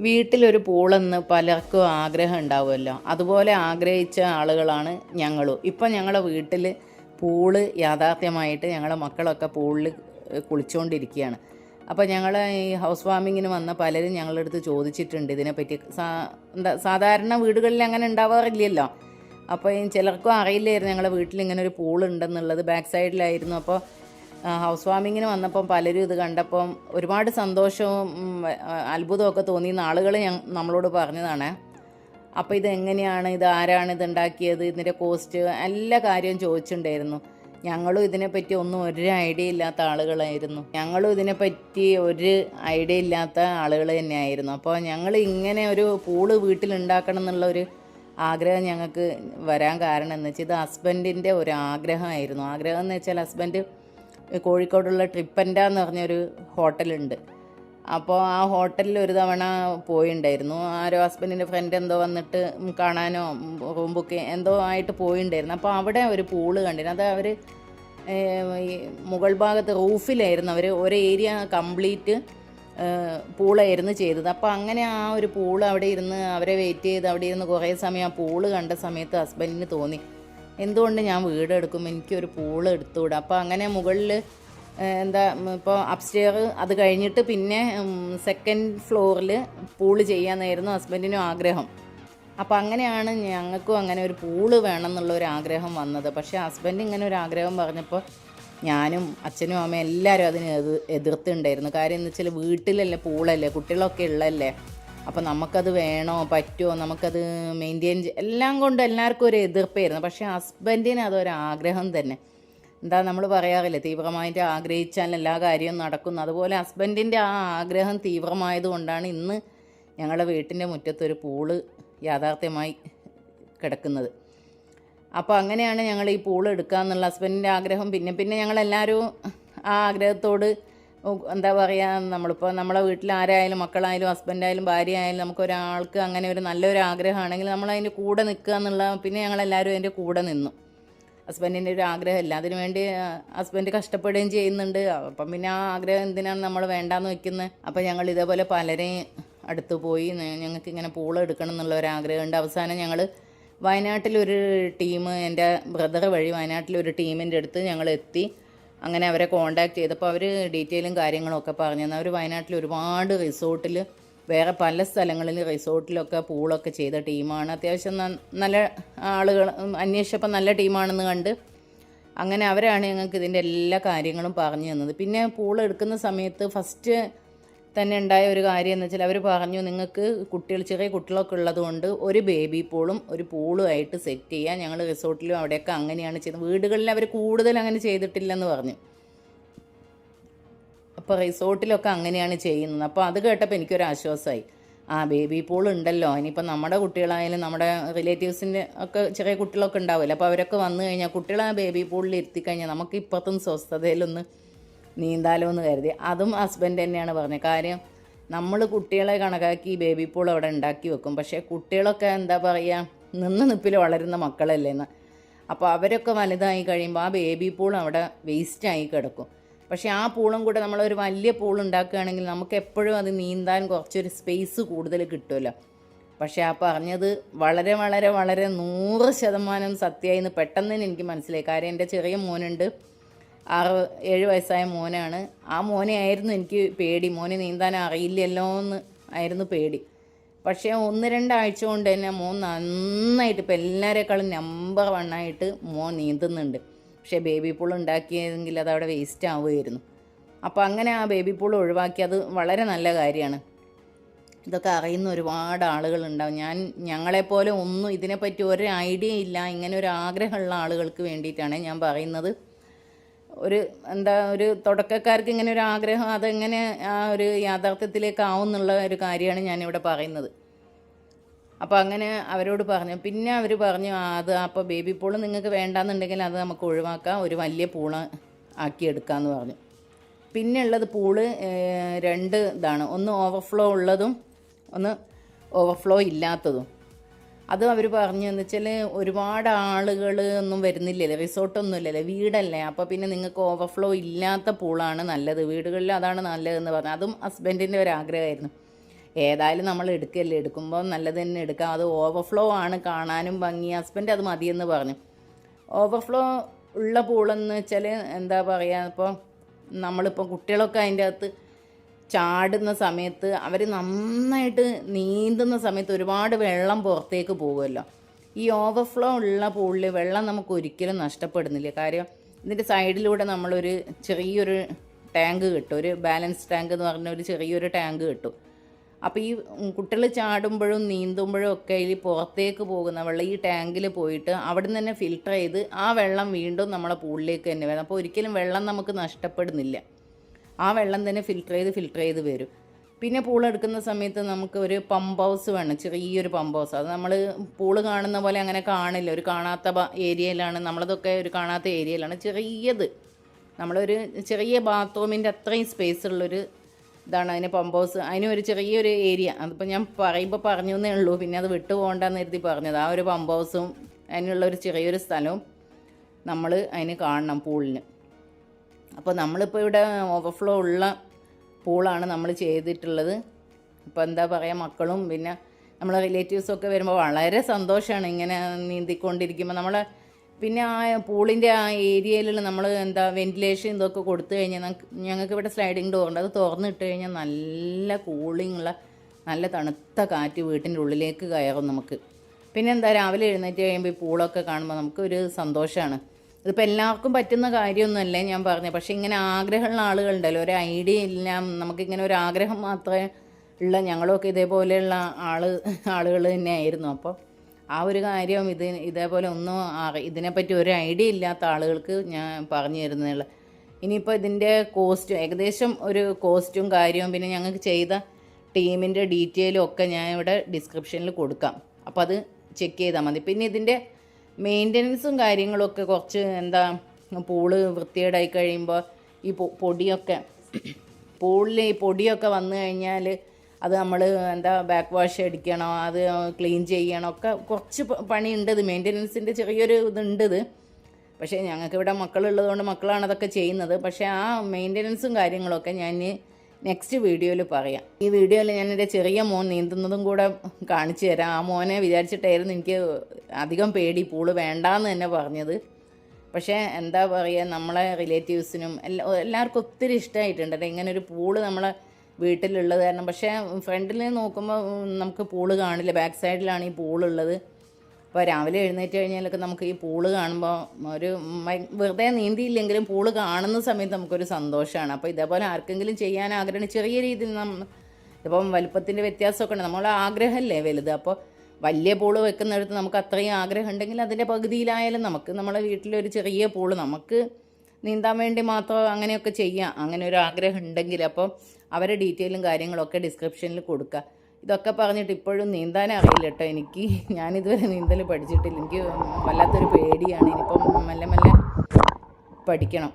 വീട്ടിലൊരു പൂളെന്ന് പലർക്കും ആഗ്രഹം ഉണ്ടാവുമല്ലോ. അതുപോലെ ആഗ്രഹിച്ച ആളുകളാണ് ഞങ്ങളും. ഇപ്പം ഞങ്ങളുടെ വീട്ടിൽ പൂൾ യാഥാർത്ഥ്യമായിട്ട് ഞങ്ങളുടെ മക്കളൊക്കെ പൂളിൽ കുളിച്ചുകൊണ്ടിരിക്കുകയാണ് അപ്പോൾ ഞങ്ങൾ ഈ ഹൗസ് വാമിങ്ങിന് വന്ന പലരും ഞങ്ങളുടെ അടുത്ത് ചോദിച്ചിട്ടുണ്ട്. ഇതിനെപ്പറ്റി സാ എന്താ സാധാരണ വീടുകളിൽ അങ്ങനെ ഉണ്ടാവാറില്ലല്ലോ. അപ്പോൾ ചിലർക്കും അറിയില്ലായിരുന്നു ഞങ്ങളുടെ വീട്ടിൽ ഇങ്ങനെ ഒരു പൂൾ ഉണ്ടെന്നുള്ളത് ബാക്ക് സൈഡിലായിരുന്നു. അപ്പോൾ ഹൗസ് വാമിങ്ങിന് വന്നപ്പം പലരും ഇത് കണ്ടപ്പം ഒരുപാട് സന്തോഷവും അത്ഭുതമൊക്കെ തോന്നിയെന്ന് ആളുകൾ നമ്മളോട് പറഞ്ഞതാണ്. അപ്പോൾ ഇത് എങ്ങനെയാണ് ഇത് ആരാണ് ഇത് ഉണ്ടാക്കിയത് ഇതിന്റെ കോസ്റ്റ് എല്ലാ കാര്യവും ചോദിച്ചിട്ടുണ്ടായിരുന്നു. ഞങ്ങളും ഇതിനെപ്പറ്റി ഒന്നും ഒരു ഐഡിയ ഇല്ലാത്ത ആളുകളായിരുന്നു. ഞങ്ങളും ഇതിനെപ്പറ്റി ഒരു ഐഡിയ ഇല്ലാത്ത ആളുകൾ തന്നെയായിരുന്നു. അപ്പോൾ ഞങ്ങൾ ഇങ്ങനെ ഒരു പൂൾ വീട്ടിലുണ്ടാക്കണം എന്നുള്ള ഒരു ആഗ്രഹം ഞങ്ങൾക്ക് വരാൻ കാരണം എന്ന് വെച്ചാൽ ഇത് ഹസ്ബൻഡിന്റെ ഒരു ആഗ്രഹമായിരുന്നു. ആഗ്രഹം എന്ന് വെച്ചാൽ ഹസ്ബൻഡ് കോഴിക്കോടുള്ള ട്രിപ്പന്റ എന്ന് പറഞ്ഞൊരു ഹോട്ടലുണ്ട്. അപ്പോൾ ആ ഹോട്ടലിൽ ഒരു തവണ പോയിണ്ടായിരുന്നു. ആരോ ഹസ്ബൻഡിന്റെ ഫ്രണ്ട് എന്തോ വന്നിട്ട് കാണാനോ റൂം ബുക്ക് എന്തോ ആയിട്ട് പോയിണ്ടായിരുന്നു. അപ്പോൾ അവിടെ ഒരു പൂൾ കണ്ടിരുന്നു. അത് അവർ മുകൾ ഭാഗത്ത് റൂഫിലായിരുന്നു അവർ ഒരു ഏരിയ കംപ്ലീറ്റ് പൂളായിരുന്നു ചെയ്തത്. അപ്പോൾ അങ്ങനെ ആ ഒരു പൂൾ അവിടെ ഇരുന്ന് അവരെ വെയിറ്റ് ചെയ്ത് അവിടെ ഇരുന്ന് കുറേ സമയം ആ പൂൾ കണ്ട സമയത്ത് ഹസ്ബൻഡിന് തോന്നി. എന്തുകൊണ്ട് ഞാൻ വീട് വീടെടുക്കും എനിക്കൊരു പൂൾ എടുത്തുകൂടാ അപ്പോൾ അങ്ങനെ മുകളിൽ എന്താ ഇപ്പോൾ അപ്സ്റ്റെയർ അത് കഴിഞ്ഞിട്ട് പിന്നെ സെക്കൻഡ് ഫ്ലോറിൽ പൂൾ ചെയ്യാമെന്നായിരുന്നു ഹസ്ബൻഡിനും ആഗ്രഹം. അപ്പോൾ അങ്ങനെയാണ് ഞങ്ങൾക്കും അങ്ങനെ ഒരു പൂൾ വേണം എന്നുള്ള ഒരു ആഗ്രഹം വന്നത്. പക്ഷേ ഹസ്ബൻഡ് ഇങ്ങനെ ഒരു ആഗ്രഹം പറഞ്ഞപ്പോൾ ഞാനും അച്ഛനും അമ്മയും എല്ലാവരും അതിന് എതിർ എതിർത്തുണ്ടായിരുന്നു. കാര്യം എന്ന് വെച്ചാൽ വീട്ടിലല്ലേ പൂളല്ലേ കുട്ടികളൊക്കെ ഉള്ളല്ലേ അപ്പോൾ നമുക്കത് വേണോ പറ്റുമോ നമുക്കത് മെയിന്റെയിൻ എല്ലാം കൊണ്ട് എല്ലാവർക്കും ഒരു എതിർപ്പായിരുന്നു. പക്ഷേ ഹസ്ബൻഡിന് അതൊരാഗ്രഹം തന്നെ. എന്താ നമ്മൾ പറയാറില്ലേ തീവ്രമായിട്ട് ആഗ്രഹിച്ചാൽ എല്ലാ കാര്യവും നടക്കുന്നു. അതുപോലെ ഹസ്ബൻഡിന്റെ ആ ആഗ്രഹം തീവ്രമായതുകൊണ്ടാണ് ഇന്ന് ഞങ്ങളുടെ വീട്ടിന്റെ മുറ്റത്തൊരു പൂൾ യാഥാർത്ഥ്യമായി കിടക്കുന്നത്. അപ്പോൾ അങ്ങനെയാണ് ഞങ്ങൾ ഈ പൂൾ എടുക്കാന്നുള്ള ഹസ്ബൻഡിന്റെ ആഗ്രഹം. പിന്നെ പിന്നെ ഞങ്ങളെല്ലാവരും ആ ആഗ്രഹത്തോട് എന്താ പറയുക നമ്മളിപ്പോൾ നമ്മളെ വീട്ടിൽ ആരായാലും മക്കളായാലും ഹസ്ബൻഡായാലും ഭാര്യ ആയാലും നമുക്ക് ഒരാൾക്ക് അങ്ങനെ ഒരു നല്ലൊരു ആഗ്രഹമാണെങ്കിൽ നമ്മൾ കൂടെ നിൽക്കുക എന്നുള്ള പിന്നെ ഞങ്ങളെല്ലാവരും അതിന്റെ കൂടെ നിന്നു. ഹസ്ബൻഡിന്റെ ഒരു ആഗ്രഹമില്ല. അതിനു വേണ്ടി ഹസ്ബൻഡ് കഷ്ടപ്പെടുകയും ചെയ്യുന്നുണ്ട്. അപ്പം പിന്നെ ആ ആഗ്രഹം എന്തിനാണ് നമ്മൾ വേണ്ടാന്ന് വെക്കുന്നത് അപ്പം ഞങ്ങൾ ഇതേപോലെ പലരെയും അടുത്ത് പോയി ഞങ്ങൾക്ക് ഇങ്ങനെ പൂള എടുക്കണം എന്നുള്ള ഒരു ആഗ്രഹമുണ്ട്. അവസാനം ഞങ്ങൾ വയനാട്ടിലൊരു ടീം എന്റെ ബ്രദർ വഴി വയനാട്ടിലൊരു ടീമിന്റെ അടുത്ത് ഞങ്ങൾ എത്തി. അങ്ങനെ അവരെ കോണ്ടാക്ട് ചെയ്തപ്പോൾ അവർ ഡീറ്റെയിലും കാര്യങ്ങളും ഒക്കെ പറഞ്ഞു. അവർ വയനാട്ടിൽ ഒരുപാട് റിസോർട്ടിൽ വേറെ പല സ്ഥലങ്ങളിൽ റിസോർട്ടിലൊക്കെ പൂളൊക്കെ ചെയ്ത ടീമാണ്. അത്യാവശ്യം നല്ല ആളുകൾ അന്വേഷിച്ചപ്പോൾ നല്ല ടീമാണെന്ന് കണ്ട് അങ്ങനെ അവരാണ് ഞങ്ങൾക്ക് ഇതിന്റെ എല്ലാ കാര്യങ്ങളും പറഞ്ഞു തന്നത്. പിന്നെ പൂൾ എടുക്കുന്ന സമയത്ത് ഫസ്റ്റ് തന്നെ ഉണ്ടായ ഒരു കാര്യം എന്ന് വെച്ചാൽ അവർ പറഞ്ഞു നിങ്ങൾക്ക് കുട്ടികൾ ചെറിയ കുട്ടികളൊക്കെ ഉള്ളതുകൊണ്ട് ഒരു ബേബി പൂളും ഒരു പൂളും ആയിട്ട് സെറ്റ് ചെയ്യാം. ഞങ്ങൾ റിസോർട്ടിലും അവിടെയൊക്കെ അങ്ങനെയാണ് ചെയ്യുന്നത്. വീടുകളിൽ അവർ കൂടുതൽ അങ്ങനെ ചെയ്തിട്ടില്ലെന്ന് പറഞ്ഞു. അപ്പോൾ റിസോർട്ടിലൊക്കെ അങ്ങനെയാണ് ചെയ്യുന്നത്. അപ്പോൾ അത് കേട്ടപ്പോൾ എനിക്കൊരു ആശ്വാസമായി. ആ ബേബി പൂൾ ഉണ്ടല്ലോ. ഇനിയിപ്പോൾ നമ്മുടെ കുട്ടികളായാലും നമ്മുടെ റിലേറ്റീവ്സിന്റെ ഒക്കെ ചെറിയ കുട്ടികളൊക്കെ ഉണ്ടാവില്ല അപ്പോൾ അവരൊക്കെ വന്നു കഴിഞ്ഞാൽ കുട്ടികളെ ആ ബേബി പൂളിൽ ഇരുത്തി കഴിഞ്ഞാൽ നമുക്ക് ഇപ്പുറത്തും സ്വസ്ഥതയിലൊന്ന് നീന്താലോ എന്ന് കരുതി. അതും ഹസ്ബൻഡ് തന്നെയാണ് പറഞ്ഞത്. കാര്യം നമ്മൾ കുട്ടികളെ കണക്കാക്കി ബേബി പൂൾ അവിടെ ഉണ്ടാക്കി വെക്കും. പക്ഷേ കുട്ടികളൊക്കെ എന്താ പറയുക നിന്ന് നിപ്പിൽ വളരുന്ന മക്കളല്ലേ എന്ന്. അപ്പോൾ അവരൊക്കെ വലുതായി കഴിയുമ്പോൾ ആ ബേബി പൂൾ അവിടെ വേസ്റ്റായി കിടക്കും. പക്ഷേ ആ പൂളും കൂടെ നമ്മളൊരു വലിയ പൂൾ ഉണ്ടാക്കുകയാണെങ്കിൽ നമുക്ക് എപ്പോഴും അത് നീന്താൻ കുറച്ചൊരു സ്പേസ് കൂടുതൽ കിട്ടുമല്ലോ. പക്ഷേ ആ പറഞ്ഞത് വളരെ വളരെ വളരെ നൂറ് ശതമാനം സത്യമായി എന്ന് പെട്ടെന്ന് തന്നെ എനിക്ക് മനസ്സിലായി. കാര്യം എന്റെ ചെറിയ മോനുണ്ട്. ആറ് ഏഴ് വയസ്സായ മോനാണ്. ആ മോനെ ആയിരുന്നു എനിക്ക് പേടി. മോനെ നീന്താൻ അറിയില്ലല്ലോ എന്ന് ആയിരുന്നു പേടി. പക്ഷേ ഒന്ന് രണ്ടാഴ്ച കൊണ്ട് തന്നെ മോൻ നന്നായിട്ട് ഇപ്പം എല്ലാവരെക്കാളും നമ്പർ വണ്ണായിട്ട് മോൻ നീന്തുന്നുണ്ട്. പക്ഷേ ബേബി പൂൾ ഉണ്ടാക്കിയതെങ്കിൽ അത് അവിടെ വേസ്റ്റ് ആവുമായിരുന്നു അപ്പോൾ അങ്ങനെ ആ ബേബി പൂൾ ഒഴിവാക്കി അത് വളരെ നല്ല കാര്യമാണ്. ഇതൊക്കെ അറിയുന്ന ഒരുപാട് ആളുകളുണ്ടാവും. ഞാൻ ഞങ്ങളെപ്പോലെ ഒന്നും ഇതിനെപ്പറ്റി ഒരു ഐഡിയ ഇല്ല. ഇങ്ങനെ ഒരു ആഗ്രഹമുള്ള ആളുകൾക്ക് വേണ്ടിയിട്ടാണ് ഞാൻ പറയുന്നത്. ഒരു എന്താ ഒരു തുടക്കക്കാർക്ക് ഇങ്ങനെ ഒരു ആഗ്രഹം അതെങ്ങനെ ആ ഒരു യാഥാർത്ഥ്യത്തിലേക്ക് ആവും എന്നുള്ള ഒരു കാര്യമാണ് ഞാനിവിടെ പറയുന്നത്. അപ്പോൾ അങ്ങനെ അവരോട് പറഞ്ഞു. പിന്നെ അവർ പറഞ്ഞു "ആ, അത് അപ്പോൾ ബേബി പൂൾ നിങ്ങൾക്ക് വേണ്ടാന്നുണ്ടെങ്കിൽ അത് നമുക്ക് ഒഴിവാക്കാം. ഒരു വലിയ പൂൾ ആക്കിയെടുക്കാമെന്ന് പറഞ്ഞു. പിന്നെ ഉള്ളത് പൂൾ രണ്ട് ഇതാണ്. ഒന്ന് ഓവർഫ്ലോ ഉള്ളതും ഒന്ന് ഓവർഫ്ലോ ഇല്ലാത്തതും. അത് അവർ പറഞ്ഞു എന്ന് വെച്ചാൽ ഒരുപാട് ആളുകൾ ഒന്നും വരുന്നില്ലല്ലോ റിസോർട്ടൊന്നും ഇല്ലല്ലോ വീടല്ലേ? അപ്പോൾ പിന്നെ നിങ്ങൾക്ക് ഓവർഫ്ലോ ഇല്ലാത്ത പൂളാണ് നല്ലത്. വീടുകളിൽ അതാണ് നല്ലതെന്ന് പറഞ്ഞു. അതും ഹസ്ബൻഡിന്റെ ഒരു ആഗ്രഹമായിരുന്നു. ഏതായാലും നമ്മൾ എടുക്കല്ലേ? എടുക്കുമ്പോൾ നല്ലത് തന്നെ എടുക്കാം. അത് ഓവർഫ്ലോ ആണ് കാണാനും ഭംഗി. ഹസ്ബൻഡ് അത് മതിയെന്ന് പറഞ്ഞു. ഓവർഫ്ലോ ഉള്ള പൂളെന്ന് വെച്ചാൽ എന്താ പറയുക ഇപ്പോൾ നമ്മളിപ്പോൾ കുട്ടികളൊക്കെ അതിന്റെ അകത്ത് ചാടുന്ന സമയത്ത് അവർ നന്നായിട്ട് നീന്തുന്ന സമയത്ത് ഒരുപാട് വെള്ളം പുറത്തേക്ക് പോകുമല്ലോ. ഈ ഓവർഫ്ലോ ഉള്ള പൂളിൽ വെള്ളം നമുക്ക് ഒരിക്കലും നഷ്ടപ്പെടുന്നില്ല. കാര്യം ഇതിന്റെ സൈഡിലൂടെ നമ്മളൊരു ചെറിയൊരു ടാങ്ക് കിട്ടും. ഒരു ബാലൻസ് ടാങ്ക് എന്ന് പറഞ്ഞ ഒരു ചെറിയൊരു ടാങ്ക് കിട്ടും. അപ്പോൾ ഈ കുട്ടികൾ ചാടുമ്പോഴും നീന്തുമ്പോഴും ഒക്കെ ഈ പുറത്തേക്ക് പോകുന്ന വെള്ളം ഈ ടാങ്കിൽ പോയിട്ട് അവിടെ നിന്ന് തന്നെ ഫിൽട്ടർ ചെയ്ത് ആ വെള്ളം വീണ്ടും നമ്മളെ പൂളിലേക്ക് തന്നെ വരും. അപ്പോൾ ഒരിക്കലും വെള്ളം നമുക്ക് നഷ്ടപ്പെടുന്നില്ല. ആ വെള്ളം തന്നെ ഫിൽട്ടർ ചെയ്ത് ഫിൽട്ടർ ചെയ്ത് വരും. പിന്നെ പൂൾ എടുക്കുന്ന സമയത്ത് നമുക്ക് ഒരു പമ്പ് ഹൗസ് വേണം ചെറിയൊരു പമ്പ് ഹൗസ് അത് നമ്മൾ പൂൾ കാണുന്ന പോലെ അങ്ങനെ കാണില്ല. ഒരു കാണാത്ത ഏരിയയിലാണ് നമ്മളതൊക്കെ ഒരു കാണാത്ത ഏരിയയിലാണ് ചെറിയത്. നമ്മളൊരു ചെറിയ ബാത്റൂമിന്റെ അത്രയും സ്പേസ് ഉള്ളൊരു ഇതാണ് അതിന് പമ്പ് ഹൗസ് അതിന് ഒരു ചെറിയൊരു ഏരിയ അതിപ്പോൾ ഞാൻ പറയുമ്പോൾ പറഞ്ഞു എന്നേ ഉള്ളൂ. പിന്നെ അത് വിട്ടു പോകണ്ടെന്ന് കരുതി പറഞ്ഞത്. ആ ഒരു പമ്പ് ഹൗസും അതിനുള്ള ഒരു ചെറിയൊരു സ്ഥലവും നമ്മൾ അതിന് കാണണം പൂളിന് അപ്പോൾ നമ്മളിപ്പോൾ ഇവിടെ ഓവർഫ്ലോ ഉള്ള പൂളാണ് നമ്മൾ ചെയ്തിട്ടുള്ളത്. അപ്പോൾ എന്താ പറയുക മക്കളും പിന്നെ നമ്മളെ റിലേറ്റീവ്സൊക്കെ വരുമ്പോൾ വളരെ സന്തോഷമാണ് ഇങ്ങനെ നീന്തിക്കൊണ്ടിരിക്കുമ്പോൾ നമ്മളെ പിന്നെ ആ പൂളിന്റെ ആ ഏരിയയിൽ നമ്മൾ എന്താ വെന്റിലേഷൻ ഇതൊക്കെ കൊടുത്തു കഴിഞ്ഞാൽ നമുക്ക് ഞങ്ങൾക്ക് ഇവിടെ സ്ലൈഡിങ് ഡോർ ഉണ്ട്. അത് തുറന്നിട്ട് കഴിഞ്ഞാൽ നല്ല കൂളിംഗ് ഉള്ള നല്ല തണുത്ത കാറ്റ് വീട്ടിന്റെ ഉള്ളിലേക്ക് കയറും നമുക്ക്. പിന്നെ എന്താ രാവിലെ എഴുന്നേറ്റ് കഴിയുമ്പോൾ ഈ പൂളൊക്കെ കാണുമ്പോൾ നമുക്കൊരു സന്തോഷമാണ് ഇതിപ്പോൾ എല്ലാവർക്കും പറ്റുന്ന കാര്യമൊന്നുമല്ലേ ഞാൻ പറഞ്ഞത് പക്ഷേ ഇങ്ങനെ ആഗ്രഹമുള്ള ആളുകളുണ്ടല്ലോ. ഒരു ഐഡിയ ഇല്ല. നമുക്കിങ്ങനെ ഒരു ആഗ്രഹം മാത്രമേ ഉള്ള ഞങ്ങളൊക്കെ ഇതേപോലെയുള്ള ആൾ ആളുകൾ തന്നെയായിരുന്നു. അപ്പോൾ ആ ഒരു കാര്യം ഇത് ഇതേപോലെ ഒന്നും ഇതിനെപ്പറ്റി ഒരു ഐഡിയ ഇല്ലാത്ത ആളുകൾക്ക് ഞാൻ പറഞ്ഞു തരുന്നുള്ള ഇനിയിപ്പോൾ ഇതിന്റെ കോസ്റ്റും ഏകദേശം ഒരു കോസ്റ്റും കാര്യവും പിന്നെ ഞങ്ങൾക്ക് ചെയ്ത ടീമിന്റെ ഡീറ്റെയിലും ഒക്കെ ഞാൻ ഇവിടെ ഡിസ്ക്രിപ്ഷനിൽ കൊടുക്കാം. അപ്പോൾ അത് ചെക്ക് ചെയ്താൽ മതി. പിന്നെ ഇതിന്റെ മെയിന്റനൻസും കാര്യങ്ങളൊക്കെ കുറച്ച് എന്താ പൂൾ വൃത്തികേടായി കഴിയുമ്പോൾ ഈ പൊടിയൊക്കെ പൂളിൽ ഈ പൊടിയൊക്കെ വന്നു കഴിഞ്ഞാൽ അത് നമ്മൾ എന്താ ബാക്ക് വാഷ് അടിക്കണം അത് ക്ലീൻ ചെയ്യണം ഒക്കെ കുറച്ച് പണിയുണ്ട് ഇത്. മെയിന്റനൻസിന്റെ ചെറിയൊരു ഇതുണ്ട് ഇത്. പക്ഷേ ഞങ്ങൾക്ക് ഇവിടെ മക്കളുള്ളതുകൊണ്ട് മക്കളാണ് അതൊക്കെ ചെയ്യുന്നത്. പക്ഷേ ആ മെയിന്റനൻസും കാര്യങ്ങളൊക്കെ ഞാൻ നെക്സ്റ്റ് വീഡിയോയിൽ പറയാം. ഈ വീഡിയോയിൽ ഞാൻ എന്റെ ചെറിയ മോൻ നീന്തുന്നതും കൂടെ കാണിച്ചു തരാം. ആ മോനെ വിചാരിച്ചിട്ടായിരുന്നു എനിക്ക് അധികം പേടി പൂൾ വേണ്ടാന്ന് തന്നെ പറഞ്ഞത്. പക്ഷേ എന്താ പറയുക നമ്മളെ റിലേറ്റീവ്സിനും എല്ലാ എല്ലാവർക്കും ഒത്തിരി ഇഷ്ടമായിട്ടുണ്ട് ഇങ്ങനെ ഒരു പൂൾ നമ്മളെ വീട്ടിലുള്ളത് കാരണം. പക്ഷേ ഫ്രണ്ടിൽ നോക്കുമ്പോൾ നമുക്ക് പൂൾ കാണില്ല. ബാക്ക് സൈഡിലാണ് ഈ പൂളുള്ളത്. അപ്പോൾ രാവിലെ എഴുന്നേറ്റ് കഴിഞ്ഞാലൊക്കെ നമുക്ക് ഈ പൂൾ കാണുമ്പോൾ ഒരു വെറുതെ നീന്തിയില്ലെങ്കിലും പൂൾ കാണുന്ന സമയത്ത് നമുക്കൊരു സന്തോഷമാണ് അപ്പോൾ ഇതേപോലെ ആർക്കെങ്കിലും ചെയ്യാൻ ആഗ്രഹം ചെറിയ രീതിയിൽ നമ്മൾ ഇപ്പം വലുപ്പത്തിന്റെ വ്യത്യാസമൊക്കെ ഉണ്ട് നമ്മളെ ആഗ്രഹമല്ലേ വലുത്. അപ്പോൾ വലിയ പൂൾ വെക്കുന്നിടത്ത് നമുക്ക് അത്രയും ആഗ്രഹം ഉണ്ടെങ്കിൽ അതിന്റെ പകുതിയിലായാലും നമുക്ക് നമ്മളെ വീട്ടിലൊരു ചെറിയ പൂൾ നമുക്ക് നീന്താൻ വേണ്ടി മാത്രം അങ്ങനെയൊക്കെ ചെയ്യാം. അങ്ങനെ ഒരു ആഗ്രഹം ഉണ്ടെങ്കിൽ അപ്പോൾ അവരുടെ ഡീറ്റെയിലും കാര്യങ്ങളൊക്കെ ഡിസ്ക്രിപ്ഷനിൽ കൊടുക്കുക. ഇതൊക്കെ പറഞ്ഞിട്ട് ഇപ്പോഴും നീന്താൻ അറിയില്ല കേട്ടോ എനിക്ക്. ഞാനിതുവരെ നീന്തൽ പഠിച്ചിട്ടില്ല. എനിക്ക് വല്ലാത്തൊരു പേടിയാണ്. ഇനിയിപ്പം മെല്ലെ മെല്ലെ പഠിക്കണം.